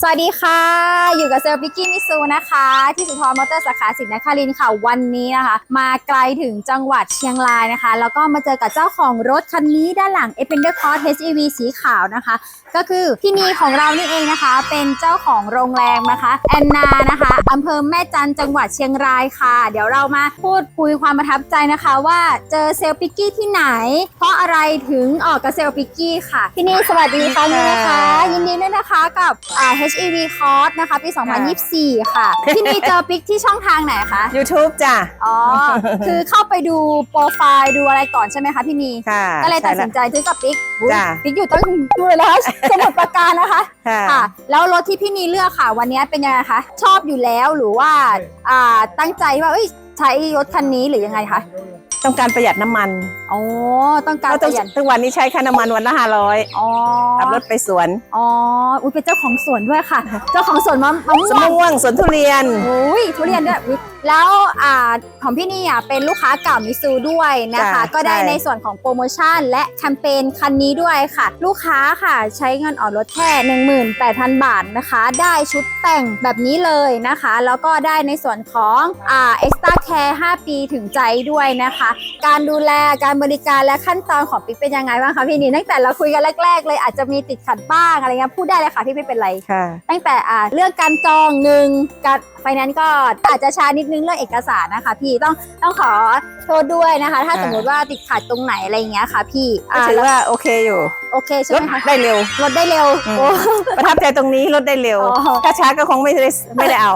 สวัสดีค่ะ อยู่กับเซลปิกกี้มิซูนะคะ ที่สุนทรมอเตอร์สาขาสินนครินทร์ค่ะวันนี้นะคะ มาไกลถึงจังหวัดเชียงรายนะคะ แล้วก็มาเจอกับเจ้าของรถคันนี้ด้านหลัง e p e n d e r Cross HEV สีขาวนะคะ ก็คือพี่นีของเรานี่เองนะคะ เป็นเจ้าของโรงแรมนะคะแอนนานะคะอำเภอแม่จันทร์จังหวัดเชียงรายค่ะ เดี๋ยวเรามาพูดคุยความประทับใจนะคะ ว่าเจอเซลปิกกี้ที่ไหน เพราะอะไรถึงออกกับเซลปิกกี้ค่ะพี่นีสวัสดีค่ะนี่นะคะ ยินดีด้วยนะคะกับอ่า HEV Cross นะคะ ปี 2024 ค่ะพี่นีเจอปิกที่ช่องทางไหนคะ YouTube จ้ะ อ๋อ คือเข้าไปดูโปรไฟล์ดูอะไรก่อนใช่ไหมคะพี่นีค่ะก็เลยตัดสินใช่ใจซื้อกับปิ๊กอุ๊ยจ้ะปิ๊กอยู่ตั้งดูเลยนะคะสมุดประการนะคะค่ะค่ะ แล้วรถที่พี่นีเลือกค่ะ วันนี้เป็นยังไงคะ ชอบอยู่แล้วหรือว่าอ่าตั้งใจว่าเอ้ยใช้รถคันนี้หรือยังไงคะ ต้องการประหยัดน้ำมันอ๋อต้องการเพราะปทุกระหยัดทุกวันนี้ใช้ค่าน้ำมันวันละห้าร้อยอ๋อขับรถไปสวนอ๋ออุ้ยเป็นเจ้าของสวนด้วยค่ะ เจ้าของสวนมะมะม่สวงม่วงสวนทุเรียนอุ้ยทุเรียนด้วยอุ๊ย แล้วอ่าของพี่นี่อะเป็นลูกค้าเก่ามิซูด้วยนะคะ จ้ะก็ได้ใช่ ในส่วนของโปรโมชั่น และแคมเปญคันนี้ด้วยค่ะ ลูกค้าค่ะใช้เงินออกรถแค่ 18,000 บาทนะคะ ได้ชุดแต่งแบบนี้เลยนะคะ แล้วก็ได้ในส่วนของอ่า extra care 5ปีถึงใจด้วยนะคะ การดูแลการบริการและขั้นตอนของปิ๊กเป็นยังไงบ้างคะพี่นี่ตั้งแต่เราคุยกันแรก ๆ เลยอาจจะมีติดขัดบ้างอะไรเงี้ยพูดได้เลยค่ะพี่ไม่เป็นไร ค่ะ ตั้งแต่อ่าเรื่องการจองหนึ่งการไฟแนนซ์ก็อาจจะช้านิดนึงเรื่องเอกสารนะคะ พี่ต้องต้องขอโทษด้วยนะคะ ถ้าอ่าสมมติว่าติดขัดตรงไหนอะไรอย่างเงี้ยค่ะ พี่ก็ถือว่าโอเคอยู่โอเคใช่รไหถมคะได้เร็วรถได้เร็วอืมโอ้ ประทับใจตรงนี้รถได้เร็ว อ๋อ ถ้าช้าก็คงไม่ได้ไม่ได้เอา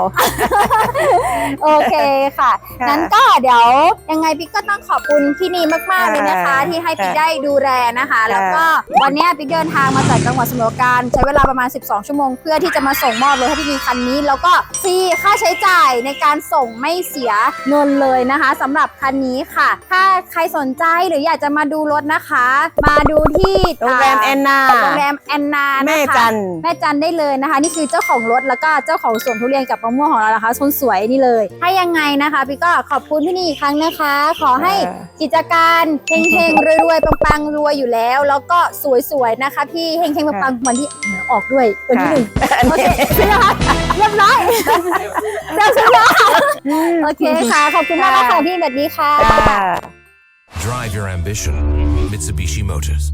โอเคค่ะ ค่ะ นั้นก็เดี๋ยวยังไงปิ๊กก็ต้องขอบคุณพี่นีมากๆเลยนะคะ ค่ะที่ให้ปิ๊กค่ะได้ดูแลนะคะแล้วก็วันเนี้ยปิ๊กเดินทางมาจากจังหวัดสมุทรปราการใช้เวลาประมาณ 12 ชั่วโมง เพื่อที่จะมาส่งมอบรถให้พี่นีคันนี้ แล้วก็ฟรีค่าใช้จ่ายในการส่งไม่เสียเงินเลยนะคะสำหรับคันนี้ค่ะ ถ้าใครสนใจหรืออยากจะมาดูรถนะคะ มาดูที่โรงแรมแอนนาโรงแรมแอนนานะคะแม่จันทร์แม่จันได้เลยนะคะ นี่คือเจ้าของรถแล้วก็เจ้าของสวนทุเรียนกับมะม่วงของเรานะคะคนสวยนี่เลย ถ้ายังไงนะคะพี่ก็ขอบคุณพี่นี่อีกครั้งนะคะ ขอให้เออกิจการเฮงๆรวยๆปังๆรวยอยู่แล้ว แล้วก็สวยๆนะคะพี่เฮงๆปังๆวันที่ออกด้วยวันที่หนึ่งอันโอเคนี้ใช่ไหมคะเรียบร้อยเจ้าซื้อแล้วค่ะ โอเคค่ะ ขอบคุณมากๆค่ะพี่แบบนี้ค่ะค่ะ Drive your ambition. Mitsubishi Motors.